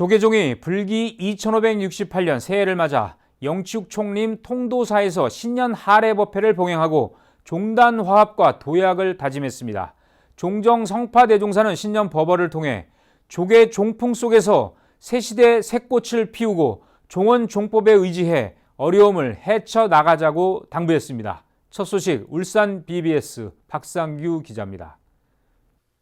조계종이 불기 2568년 새해를 맞아 영축 총림 통도사에서 신년 할애 법회를 봉행하고 종단 화합과 도약을 다짐했습니다. 종정 성파 대종사는 신년 법어를 통해 조계 종풍 속에서 새 시대 새 꽃을 피우고 종원 종법에 의지해 어려움을 헤쳐 나가자고 당부했습니다. 첫 소식 울산 BBS 박상규 기자입니다.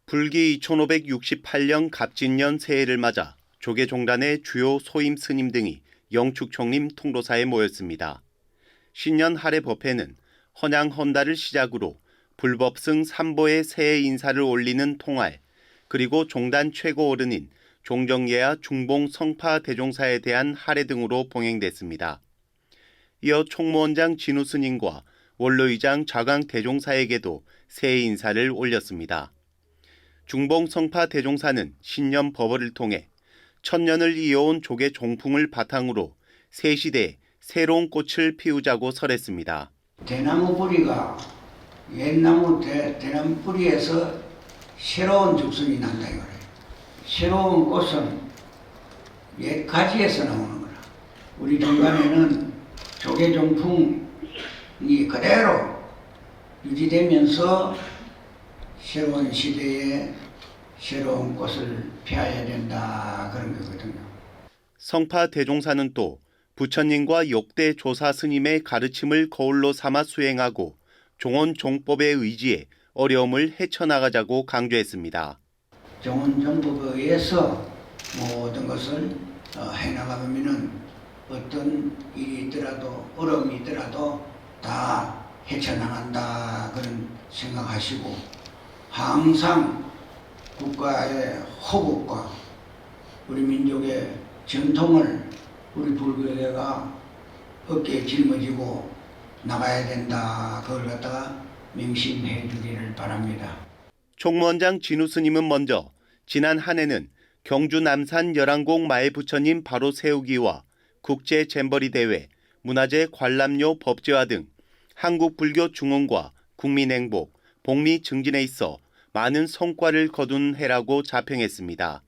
불기 2568년 갑진년 새해를 맞아 조계종단의 주요 소임 스님 등이 영축총림 통도사에 모였습니다. 신년 할애 법회는 헌양 헌달을 시작으로 불법승 삼보의 새해 인사를 올리는 통할 그리고 종단 최고 어른인 종정예야 중봉 성파 대종사에 대한 할애 등으로 봉행됐습니다. 이어 총무원장 진우 스님과 원로의장 좌강 대종사에게도 새해 인사를 올렸습니다. 중봉 성파 대종사는 신년 법어를 통해 천년을 이어온 조개 종풍을 바탕으로 새 시대에 새로운 꽃을 피우자고 설했습니다. 대나무 뿌리가 옛나무 대, 대나무 뿌리에서 새로운 죽순이 난다 이거래. 새로운 꽃은 옛 가지에서 나오는 거라. 우리 정관에는 조개 종풍이 그대로 유지되면서 새로운 시대에 새로운 꽃을 피워야 된다 그런 거거든요. 성파 대종사는 또 부처님과 역대 조사 스님의 가르침을 거울로 삼아 수행하고 종원 종법에 의지해 어려움을 헤쳐나가자고 강조했습니다. 정원 정법에 의해서 모든 것을 어, 해나가면은 어떤 일이 있더라도 어려움이 있더라도 다 헤쳐나간다 그런 생각하시고 항상 국가의 호국과 우리 민족의 전통을 우리 불교계가 어깨에 짊어지고 나가야 된다 그걸 갖다가 명심해 주기를 바랍니다. 총무원장 진우 스님은 먼저 지난 한 해는 경주 남산 열왕공 마의 부처님 바로 세우기와 국제 잼버리 대회, 문화재 관람료 법제화 등 한국 불교 중흥과 국민 행복, 복리 증진에 있어 많은 성과를 거둔 해라고 자평했습니다.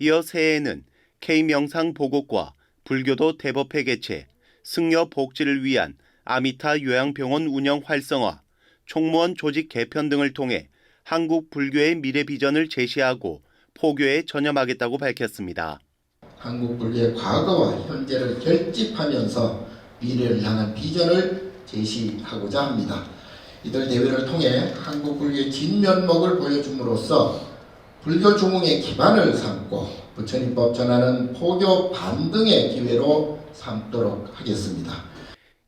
이어 새해에는 K명상 보곡과 불교도 대법회 개최, 승려 복지를 위한 아미타 요양병원 운영 활성화, 총무원 조직 개편 등을 통해 한국 불교의 미래 비전을 제시하고 포교에 전념하겠다고 밝혔습니다. 한국 불교의 과거와 현재를 결집하면서 미래를 향한 비전을 제시하고자 합니다. 이들 대회를 통해 한국 불교의 진면목을 보여줌으로써 불교 중흥의 기반을 삼고 부처님법 전하는 포교 반등의 기회로 삼도록 하겠습니다.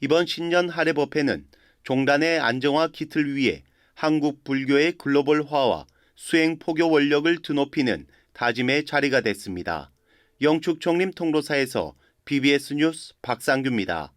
이번 신년 할애 법회는 종단의 안정화 기틀 위에 한국 불교의 글로벌화와 수행 포교 원력을 드높이는 다짐의 자리가 됐습니다. 영축총림 통로사에서 BBS 뉴스 박상규입니다.